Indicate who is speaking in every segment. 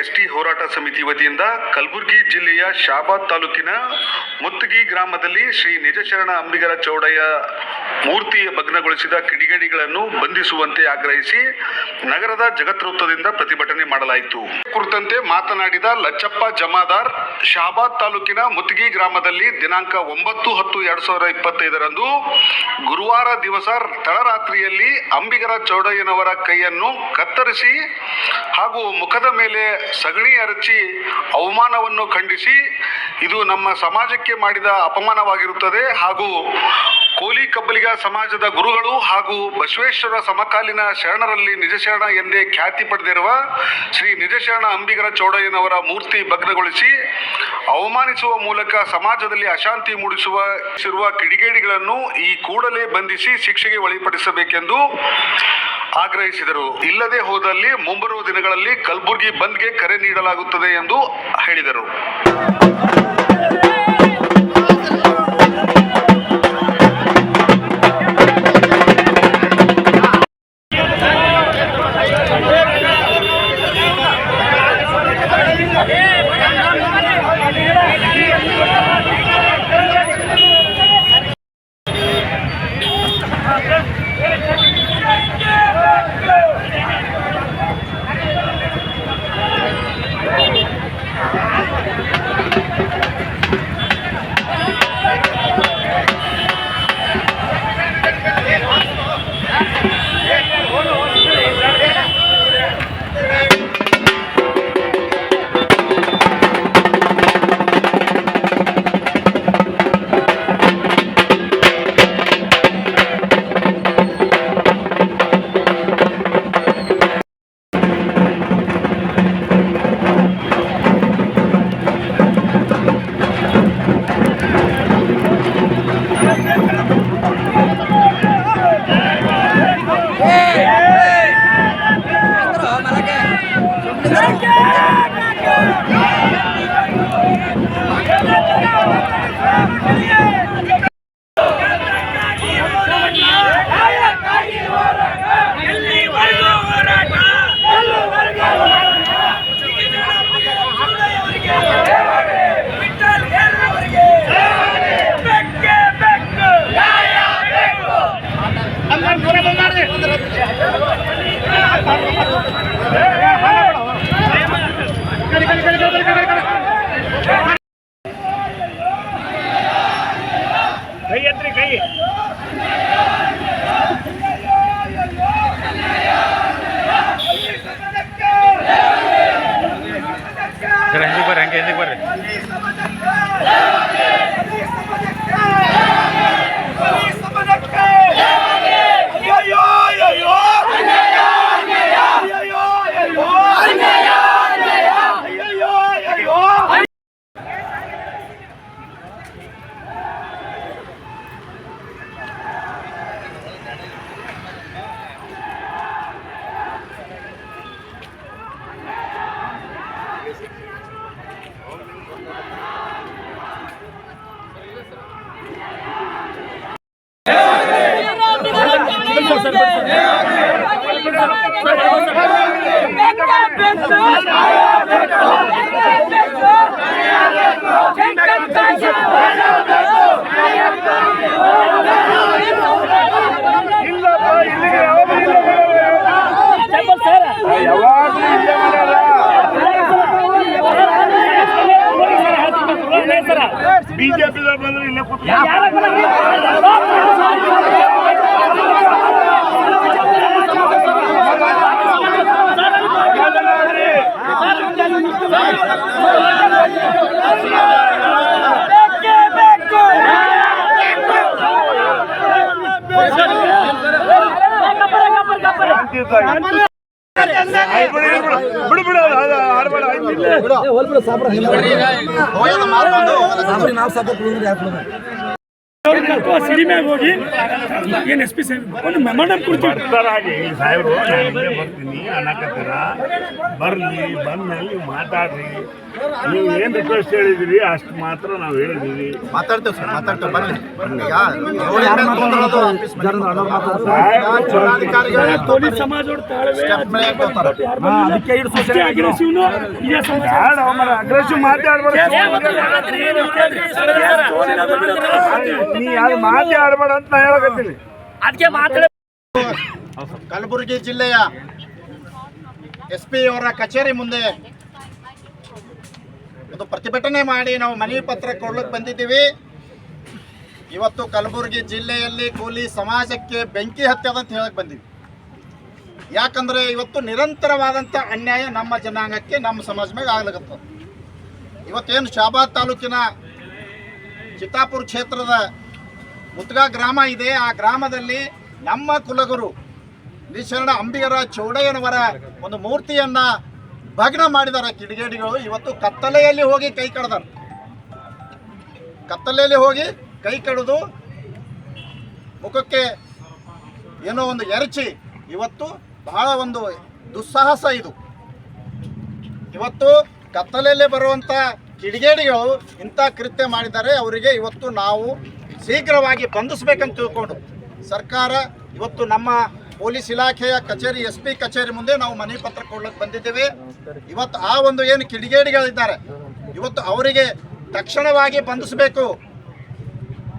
Speaker 1: ST ಹೋರಾಟ ಸಮಿತಿ ವತಿಯಿಂದ ಕಲಬುರಗಿ ಜಿಲ್ಲೆಯ ಶಾಬಾದ್ ತಾಲೂಕಿನ ಮುತ್ತಗಿ ಗ್ರಾಮದಲ್ಲಿ ಶ್ರೀ ನಿಜಶರಣ ಅಂಬಿಗರ ಚೌಡಯ್ಯ ಮೂರ್ತಿಯ ಭಗ್ನಗೊಳಿಸಿದ ಕಿಡಿಗೇಡಿಗಳನ್ನು ಬಂಧಿಸುವಂತೆ ಆಗ್ರಹಿಸಿ ನಗರದ ಜಗತ್ ಪ್ರತಿಭಟನೆ ಮಾಡಲಾಯಿತು. ಕುರಿತಂತೆ ಮಾತನಾಡಿದ ಲಚ್ಚಪ್ಪ ಜಮಾದಾರ್, ಶಾಬಾದ್ ತಾಲೂಕಿನ ಮುತ್ತಗಿ ಗ್ರಾಮದಲ್ಲಿ ದಿನಾಂಕ ಒಂಬತ್ತು ಹತ್ತು ಎರಡ್ ಸಾವಿರದ ಇಪ್ಪತ್ತೈದರಂದು ಗುರುವಾರ ದಿವಸ ತಡರಾತ್ರಿಯಲ್ಲಿ ಅಂಬಿಗರ ಚೌಡಯ್ಯನವರ ಕೈಯನ್ನು ಕತ್ತರಿಸಿ ಹಾಗೂ ಮುಖದ ಮೇಲೆ ಸಗಣಿ ಅರಚಿ ಅವಮಾನವನ್ನು ಖಂಡಿಸಿ, ಇದು ನಮ್ಮ ಸಮಾಜಕ್ಕೆ ಮಾಡಿದ ಅಪಮಾನವಾಗಿರುತ್ತದೆ. ಹಾಗೂ ಕೋಲಿ ಕಬ್ಬಲಿಗ ಸಮಾಜದ ಗುರುಗಳು ಹಾಗೂ ಬಸವೇಶ್ವರ ಸಮಕಾಲೀನ ಶರಣರಲ್ಲಿ ನಿಜಶರಣ ಎಂದೇ ಖ್ಯಾತಿ ಪಡೆದಿರುವ ಶ್ರೀ ನಿಜಶರಣ ಅಂಬಿಗರ ಚೌಡಯ್ಯನವರ ಮೂರ್ತಿ ಭಗ್ನಗೊಳಿಸಿ ಅವಮಾನಿಸುವ ಮೂಲಕ ಸಮಾಜದಲ್ಲಿ ಅಶಾಂತಿ ಮೂಡಿಸುವ ಸಿರುವ ಕಿಡಿಗೇಡಿಗಳನ್ನು ಈ ಕೂಡಲೇ ಬಂಧಿಸಿ ಶಿಕ್ಷೆಗೆ ಒಳಪಡಿಸಬೇಕೆಂದು ಆಗ್ರಹಿಸಿದರು. ಇಲ್ಲದೆ ಹೋದಲ್ಲಿ ಮುಂಬರುವ ದಿನಗಳಲ್ಲಿ ಕಲಬುರಗಿ ಬಂದ್ಗೆ ಕರೆ ನೀಡಲಾಗುತ್ತದೆ ಎಂದು ಹೇಳಿದರು.
Speaker 2: que es de
Speaker 3: ಬಿಜೆಪಿ ಬಂದ್ರೆ ಇಲ್ಲೇ ಕೂತ್ಕೊಂಡು
Speaker 4: சாப்பிடுறேன் ಸಿಡಿ ಮ್ಯಾಗ ಹೋಗಿ ಏನು ಎಸ್ ಪಿ ಸಾಹೇಬ್ ಒಂದು ಮೆಮೊಂಡಮ್ ಕೊಡ್ತೀವಿ.
Speaker 3: ಬರ್ತಾರಾಗಿ ಈ ಸಾಹೇಬ್ರು ನಾನು ಬರ್ತೀನಿ ಅನ್ನಕತ್ತೀರ? ಬರ್ಲಿ ಬಂದಲ್ಲಿ ಮಾತಾಡ್ರಿ. ನೀವು ಏನು ರಿಕ್ವೆಸ್ಟ್ ಹೇಳಿದಿರಿ ಅಷ್ಟು ಮಾತ್ರ ನಾವು ಹೇಳಿದೀವಿ.
Speaker 5: ಮಾತಾಡ್ತೇವೆ ಸರ್ ಮಾತಾಡ್ತೇವೆ ಬರಲಿ
Speaker 4: ಪೊಲೀಸ್ ಸಮಾಜ.
Speaker 3: ಅಗ್ರೆಸಿವ್ ಮಾತಾಡ್ಬೇಡ ನೀ ಯಾರು ಮಾತಾಡ್ಬೇಡ ಅಂತ ನಾ ಹೇಳಕತ್ತೀನಿ.
Speaker 4: ಅದಕ್ಕೆ ಮಾತಾಡ
Speaker 5: ಕಲಬುರಗಿ ಜಿಲ್ಲೆಯ ಎಸ್ ಪಿ ಅವರ ಕಚೇರಿ ಮುಂದೆ ಒಂದು ಪ್ರತಿಭಟನೆ ಮಾಡಿ ನಾವು ಮನವಿ ಪತ್ರ ಕೊಡ್ಲಿಕ್ಕೆ ಬಂದಿದ್ದೀವಿ. ಇವತ್ತು ಕಲಬುರಗಿ ಜಿಲ್ಲೆಯಲ್ಲಿ ಕೂಲಿ ಸಮಾಜಕ್ಕೆ ಬೆಂಕಿ ಹತ್ಯದ ಅಂತ ಹೇಳಕ್ ಬಂದಿವಿ. ಯಾಕಂದ್ರೆ ಇವತ್ತು ನಿರಂತರವಾದಂತ ಅನ್ಯಾಯ ನಮ್ಮ ಜನಾಂಗಕ್ಕೆ ನಮ್ಮ ಸಮಾಜ ಮೇಲೆ ಆಗ್ಲಿಕತ್ತದ. ಇವತ್ತೇನು ಶಾಬಾದ್ ತಾಲೂಕಿನ ಚಿತ್ತಾಪುರ ಕ್ಷೇತ್ರದ ಮುತ್ಗಾ ಗ್ರಾಮ ಇದೆ. ಆ ಗ್ರಾಮದಲ್ಲಿ ನಮ್ಮ ಕುಲಗುರು ನಿಶರಣ ಅಂಬಿಗರ ಚೌಡಯ್ಯನವರ ಒಂದು ಮೂರ್ತಿಯನ್ನ ಭಗ್ನ ಮಾಡಿದಾರೆ ಕಿಡಿಗೇಡಿಗಳು. ಇವತ್ತು ಕತ್ತಲೆಯಲ್ಲಿ ಹೋಗಿ ಕೈ ಕಡ್ದಾರ. ಕತ್ತಲೆಯಲ್ಲಿ ಹೋಗಿ ಕೈ ಕಡಿದು ಮುಖಕ್ಕೆ ಏನೋ ಒಂದು ಎರಚಿ ಇವತ್ತು ಬಹಳ ಒಂದು ದುಸ್ಸಾಹಸ ಇದು. ಇವತ್ತು ಕತ್ತಲೆಯಲ್ಲಿ ಬರುವಂತ ಕಿಡಿಗೇಡಿಗಳು ಇಂಥ ಕೃತ್ಯ ಮಾಡಿದ್ದಾರೆ. ಅವರಿಗೆ ಇವತ್ತು ನಾವು ಶೀಘ್ರವಾಗಿ ಬಂಧಿಸಬೇಕಂತ ತಿಳ್ಕೊಂಡು ಸರ್ಕಾರ ಇವತ್ತು ನಮ್ಮ ಪೊಲೀಸ್ ಇಲಾಖೆಯ ಕಚೇರಿ, ಎಸ್ ಪಿ ಕಚೇರಿ ಮುಂದೆ ನಾವು ಮನವಿ ಪತ್ರ ಕೊಡ್ಲಿಕ್ಕೆ ಬಂದಿದ್ದೇವೆ. ಇವತ್ತು ಆ ಒಂದು ಏನು ಕಿಡಿಗೇಡಿಗಳಿದ್ದಾರೆ. ಇವತ್ತು ಅವರಿಗೆ ತಕ್ಷಣವಾಗಿ ಬಂಧಿಸಬೇಕು.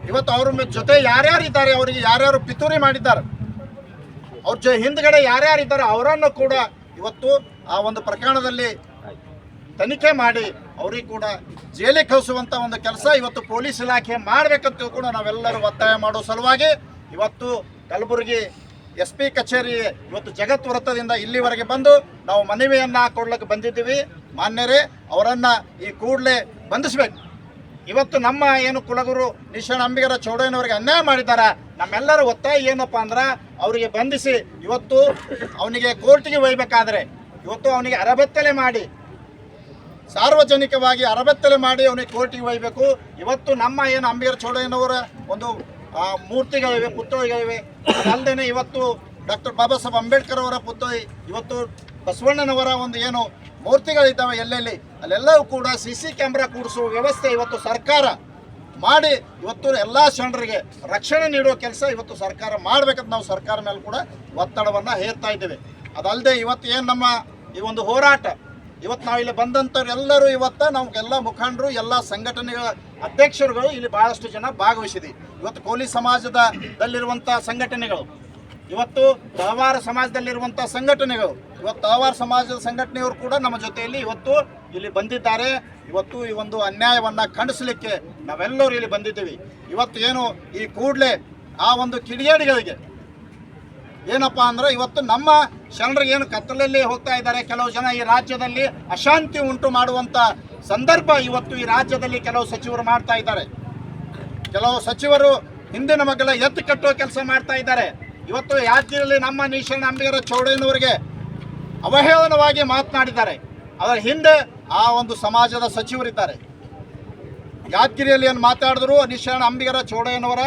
Speaker 5: ಇವತ್ತು ಅವ್ರ ಜೊತೆ ಯಾರ್ಯಾರು ಇದ್ದಾರೆ, ಅವರಿಗೆ ಯಾರ್ಯಾರು ಪಿತೂರಿ ಮಾಡಿದ್ದಾರೆ, ಅವ್ರ ಜೊ ಹಿಂದ್ಗಡೆ ಯಾರ್ಯಾರು ಇದ್ದಾರೆ, ಅವರನ್ನು ಕೂಡ ಇವತ್ತು ಆ ಒಂದು ಪ್ರಕರಣದಲ್ಲಿ ತನಿಖೆ ಮಾಡಿ ಅವರಿಗೆ ಕೂಡ ಜೈಲಿಗೆ ಕಳಿಸುವಂತ ಒಂದು ಕೆಲಸ ಇವತ್ತು ಪೊಲೀಸ್ ಇಲಾಖೆ ಮಾಡಬೇಕಂತ ಕೂಡ ನಾವೆಲ್ಲರೂ ಒತ್ತಾಯ ಮಾಡೋ ಸಲುವಾಗಿ ಇವತ್ತು ಕಲಬುರಗಿ ಎಸ್ ಪಿ ಕಚೇರಿ ಇವತ್ತು ಜಗತ್ ವೃತ್ತದಿಂದ ಇಲ್ಲಿವರೆಗೆ ಬಂದು ನಾವು ಮನವಿಯನ್ನ ಕೊಡ್ಲಿಕ್ಕೆ ಬಂದಿದ್ದೀವಿ. ಮಾನ್ಯರೇ, ಅವರನ್ನ ಈ ಕೂಡಲೇ ಬಂಧಿಸ್ಬೇಕು. ಇವತ್ತು ನಮ್ಮ ಏನು ಕುಲಗುರು ನಿಶಾಣ ಅಂಬಿಗರ ಚೌಡಯ್ಯನವರಿಗೆ ಅನ್ಯಾಯ ಮಾಡಿದ್ದಾರೆ. ನಮ್ಮೆಲ್ಲರ ಒತ್ತಾಯ ಏನಪ್ಪ ಅಂದ್ರೆ ಅವರಿಗೆ ಬಂಧಿಸಿ ಇವತ್ತು ಅವನಿಗೆ ಕೋರ್ಟಿಗೆ ಒಯ್ಬೇಕಾದ್ರೆ ಇವತ್ತು ಅವನಿಗೆ ಅರಬತ್ತಲೆ ಮಾಡಿ ಸಾರ್ವಜನಿಕವಾಗಿ ಅರಬೆತ್ತಲೆ ಮಾಡಿ ಅವನಿಗೆ ಕೋರ್ಟಿಗೆ ಒಯ್ಯಬೇಕು ಇವತ್ತು ನಮ್ಮ ಏನು ಅಂಬೇರ್ ಚೌಡಯ್ಯನವರ ಒಂದು ಮೂರ್ತಿಗಳಿವೆ, ಪುತ್ಥಳಿಗಳಿವೆ. ಅಲ್ಲದೆ ಇವತ್ತು ಡಾಕ್ಟರ್ ಬಾಬಾ ಸಾಹೇಬ್ ಅಂಬೇಡ್ಕರ್ ಅವರ ಪುತ್ಥಳಿ, ಇವತ್ತು ಬಸವಣ್ಣನವರ ಒಂದು ಏನು ಮೂರ್ತಿಗಳಿದ್ದಾವೆ ಎಲ್ಲೆಲ್ಲಿ? ಅಲ್ಲೆಲ್ಲವೂ ಕೂಡ ಸಿ ಸಿ ಕ್ಯಾಮ್ರಾ ಕೂಡಿಸುವ ವ್ಯವಸ್ಥೆ ಇವತ್ತು ಸರ್ಕಾರ ಮಾಡಿ, ಇವತ್ತು ಎಲ್ಲ ಶರಣರಿಗೆ ರಕ್ಷಣೆ ನೀಡುವ ಕೆಲಸ ಇವತ್ತು ಸರ್ಕಾರ ಮಾಡಬೇಕಂತ ನಾವು ಸರ್ಕಾರ ಮೇಲೆ ಕೂಡ ಒತ್ತಡವನ್ನು ಹೇರ್ತಾ ಇದ್ದೇವೆ. ಅದಲ್ಲದೆ ಇವತ್ತು ಏನು ನಮ್ಮ ಈ ಒಂದು ಹೋರಾಟ ಇವತ್ತು ನಾವು ಇಲ್ಲಿ ಬಂದಂಥವ್ರು ಎಲ್ಲರೂ ಇವತ್ತು ನಮಗೆಲ್ಲ ಮುಖಂಡರು, ಎಲ್ಲ ಸಂಘಟನೆಗಳ ಅಧ್ಯಕ್ಷರುಗಳು ಇಲ್ಲಿ ಬಹಳಷ್ಟು ಜನ ಭಾಗವಹಿಸಿದೆ ಇವತ್ತು ಕೋಲಿ ಸಮಾಜದ ದಲ್ಲಿರುವಂಥ ಸಂಘಟನೆಗಳು, ಇವತ್ತು ತಹವಾರ ಸಮಾಜದಲ್ಲಿರುವಂಥ ಸಂಘಟನೆಗಳು, ಇವತ್ತು ತಹವಾರ ಸಮಾಜದ ಸಂಘಟನೆಯವರು ಕೂಡ ನಮ್ಮ ಜೊತೆಯಲ್ಲಿ ಇವತ್ತು ಇಲ್ಲಿ ಬಂದಿದ್ದಾರೆ. ಇವತ್ತು ಈ ಒಂದು ಅನ್ಯಾಯವನ್ನ ಖಂಡಿಸಲಿಕ್ಕೆ ನಾವೆಲ್ಲರೂ ಇಲ್ಲಿ ಬಂದಿದ್ದೀವಿ. ಇವತ್ತು ಏನು ಈ ಕೂಡಲೇ ಆ ಒಂದು ಕಿಡಿಗೇಡಿಗಳಿಗೆ ಏನಪ್ಪಾ ಅಂದ್ರೆ ಇವತ್ತು ನಮ್ಮ ಶರಣರಿಗೆ ಏನು ಕತ್ತಲಲ್ಲಿ ಹೋಗ್ತಾ ಇದ್ದಾರೆ, ಕೆಲವು ಜನ ಈ ರಾಜ್ಯದಲ್ಲಿ ಅಶಾಂತಿ ಉಂಟು ಮಾಡುವಂತ ಸಂದರ್ಭ ಇವತ್ತು ಈ ರಾಜ್ಯದಲ್ಲಿ ಕೆಲವು ಸಚಿವರು ಮಾಡ್ತಾ ಇದ್ದಾರೆ. ಕೆಲವು ಸಚಿವರು ಹಿಂದಿನ ಮಗ್ಗಲ ಎತ್ತು ಕಟ್ಟುವ ಕೆಲಸ ಮಾಡ್ತಾ ಇದ್ದಾರೆ. ಇವತ್ತು ರಾಜ್ಯದಲ್ಲಿ ನಮ್ಮ ನೀಶನ ಅಂಬಿಗರ ಚೌಡಯ್ಯನವರಿಗೆ ಅವಹೇಳನವಾಗಿ ಮಾತನಾಡಿದ್ದಾರೆ. ಅದರ ಹಿಂದೆ ಆ ಒಂದು ಸಮಾಜದ ಸಚಿವರಿದ್ದಾರೆ. ಯಾದಗಿರಿಯಲ್ಲಿ ಏನು ಮಾತಾಡಿದ್ರು ನಿಶಾಣ ಅಂಬಿಗರ ಚೌಡಯ್ಯನವರ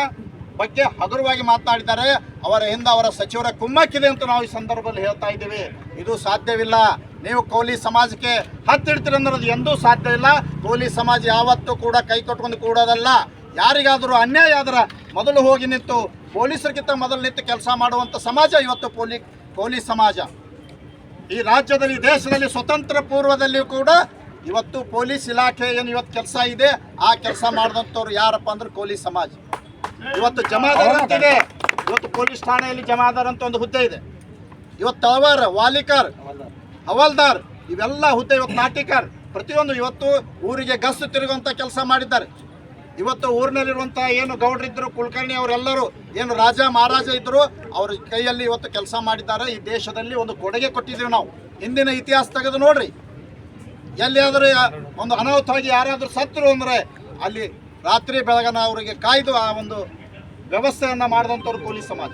Speaker 5: ಬಗ್ಗೆ ಹಗುರವಾಗಿ ಮಾತನಾಡಿದ್ದಾರೆ. ಅವರ ಹಿಂದೆ ಅವರ ಸಚಿವರ ಕುಮ್ಮಕ್ಕಿದೆ ಅಂತ ನಾವು ಈ ಸಂದರ್ಭದಲ್ಲಿ ಹೇಳ್ತಾ ಇದ್ದೀವಿ. ಇದು ಸಾಧ್ಯವಿಲ್ಲ. ನೀವು ಕೋಲಿ ಸಮಾಜಕ್ಕೆ ಹತ್ತಿಡ್ತೀರಿ ಅದು ಎಂದೂ ಸಾಧ್ಯವಿಲ್ಲ ಕೋಲಿ ಸಮಾಜ ಯಾವತ್ತೂ ಕೂಡ ಕೈ ಕಟ್ಕೊಂಡು ಕೂಡೋದಲ್ಲ. ಯಾರಿಗಾದರೂ ಅನ್ಯಾಯ ಆದ್ರೆ ಮೊದಲು ಹೋಗಿ ನಿಂತು ಪೊಲೀಸರಿಗಿಂತ ಮೊದಲು ನಿಂತು ಕೆಲಸ ಮಾಡುವಂಥ ಸಮಾಜ ಇವತ್ತು ಪೊಲೀ, ಕೋಲಿ ಸಮಾಜ. ಈ ರಾಜ್ಯದಲ್ಲಿ ದೇಶದಲ್ಲಿ ಸ್ವತಂತ್ರ ಪೂರ್ವದಲ್ಲಿಯೂ ಕೂಡ ಇವತ್ತು ಪೊಲೀಸ್ ಇಲಾಖೆ ಏನು ಇವತ್ತು ಕೆಲಸ ಇದೆ. ಆ ಕೆಲಸ ಮಾಡಿದಂಥವ್ರು ಯಾರಪ್ಪ ಅಂದ್ರೆ ಕೋಲಿ ಸಮಾಜ. ಇವತ್ತು ಜಮಾದಾರ್ ಅಂತಿದೆ. ಇವತ್ತು ಪೊಲೀಸ್ ಠಾಣೆಯಲ್ಲಿ ಜಮಾದಾರ್ ಅಂತ ಒಂದು ಹುದ್ದೆ ಇದೆ. ಇವತ್ತು ತಳವಾರ, ವಾಲಿಕರ್, ಹವಾಲ್ದಾರ್, ಇವೆಲ್ಲ ಹುದ್ದೆ ಇವತ್ತು ನಾಟಿಕರ್. ಪ್ರತಿಯೊಂದು ಇವತ್ತು ಊರಿಗೆ ಗಸ್ತು ತಿರುಗುವಂತ ಕೆಲಸ ಮಾಡಿದ್ದಾರೆ. ಇವತ್ತು ಊರಿನಲ್ಲಿರುವಂಥ ಏನು ಗೌಡ್ರಿದ್ರು, ಕುಲಕರ್ಣಿ ಅವರೆಲ್ಲರೂ, ಏನು ರಾಜ ಮಹಾರಾಜ ಇದ್ದರು ಅವ್ರ ಕೈಯಲ್ಲಿ ಇವತ್ತು ಕೆಲಸ ಮಾಡಿದ್ದಾರೆ. ಈ ದೇಶದಲ್ಲಿ ಒಂದು ಕೊಡುಗೆ ಕೊಟ್ಟಿದ್ದೀವಿ ನಾವು. ಹಿಂದಿನ ಇತಿಹಾಸ ತೆಗೆದು ನೋಡ್ರಿ. ಎಲ್ಲಿಯಾದರೂ ಒಂದು ಅನಾಹುತವಾಗಿ ಯಾರಾದರೂ ಸತ್ತರು ಅಂದರೆ ಅಲ್ಲಿ ರಾತ್ರಿ ಬೆಳಗನ ಅವರಿಗೆ ಕಾಯ್ದು ಆ ಒಂದು ವ್ಯವಸ್ಥೆಯನ್ನು ಮಾಡಿದಂಥವ್ರು ಪೊಲೀಸ್ ಸಮಾಜ.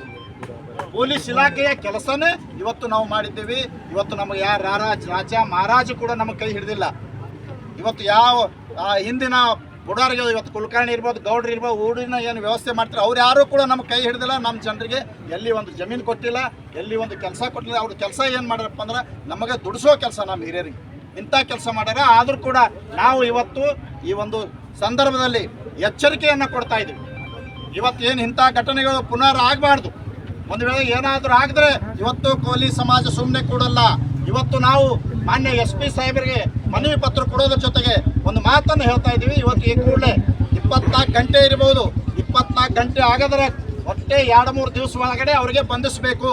Speaker 5: ಪೊಲೀಸ್ ಇಲಾಖೆಯ ಕೆಲಸನೇ ಇವತ್ತು ನಾವು ಮಾಡಿದ್ದೀವಿ. ಇವತ್ತು ನಮಗೆ ಯಾರು ರಾರಾಜ್ ರಾಜ ಮಹಾರಾಜ ಕೂಡ ನಮಗೆ ಕೈ ಹಿಡಿದಿಲ್ಲ. ಇವತ್ತು ಯಾವ ಹಿಂದಿನ ಬುಡಾರಿಗೆ ಇವತ್ತು ಕುಲಕರ್ಣಿ ಇರ್ಬೋದು, ಗೌಡ್ರು ಇರ್ಬೋದು, ಊರಿನ ಏನು ವ್ಯವಸ್ಥೆ ಮಾಡ್ತಾರೆ, ಅವ್ರು ಯಾರು ಕೂಡ ನಮ್ಮ ಕೈ ಹಿಡಿದಿಲ್ಲ. ನಮ್ಮ ಜನರಿಗೆ ಎಲ್ಲಿ ಒಂದು ಜಮೀನು ಕೊಟ್ಟಿಲ್ಲ, ಎಲ್ಲಿ ಒಂದು ಕೆಲಸ ಕೊಟ್ಟಿಲ್ಲ, ಅವ್ರ ಕೆಲಸ ಏನು ಮಾಡ್ಯಾರಪ್ಪ ಅಂದ್ರೆ ನಮಗೆ ದುಡಿಸೋ ಕೆಲಸ ನಮ್ಮ ಹಿರಿಯರಿಗೆ. ಇಂಥ ಕೆಲಸ ಮಾಡ್ಯಾರ. ಆದರೂ ಕೂಡ ನಾವು ಇವತ್ತು ಈ ಒಂದು ಸಂದರ್ಭದಲ್ಲಿ ಎಚ್ಚರಿಕೆಯನ್ನು ಕೊಡ್ತಾ ಇದ್ದೀವಿ ಇವತ್ತೇನು ಇಂಥ ಘಟನೆಗಳು ಪುನರ್ ಆಗಬಾರ್ದು. ಒಂದು ವೇಳೆ ಏನಾದರೂ ಆಗಿದ್ರೆ ಇವತ್ತು ಕೋಲಿ ಸಮಾಜ ಸುಮ್ಮನೆ ಕೂಡಲ್ಲ. ಇವತ್ತು ನಾವು ಮಾನ್ಯ ಎಸ್ ಪಿ ಸಾಹೇಬರಿಗೆ ಮನವಿ ಪತ್ರ ಕೊಡೋದ್ರ ಜೊತೆಗೆ ಒಂದು ಮಾತನ್ನು ಹೇಳ್ತಾ ಇದ್ದೀವಿ. ಇವತ್ತು ಈ ಕೂಡಲೇ ಇಪ್ಪತ್ನಾಲ್ಕು ಗಂಟೆ ಇರ್ಬೋದು. ಇಪ್ಪತ್ನಾಲ್ಕು ಗಂಟೆ ಆಗದ್ರೆ ಒಟ್ಟೆ ಎರಡು ಮೂರು ದಿವಸ ಒಳಗಡೆ ಅವರಿಗೆ ಬಂಧಿಸಬೇಕು.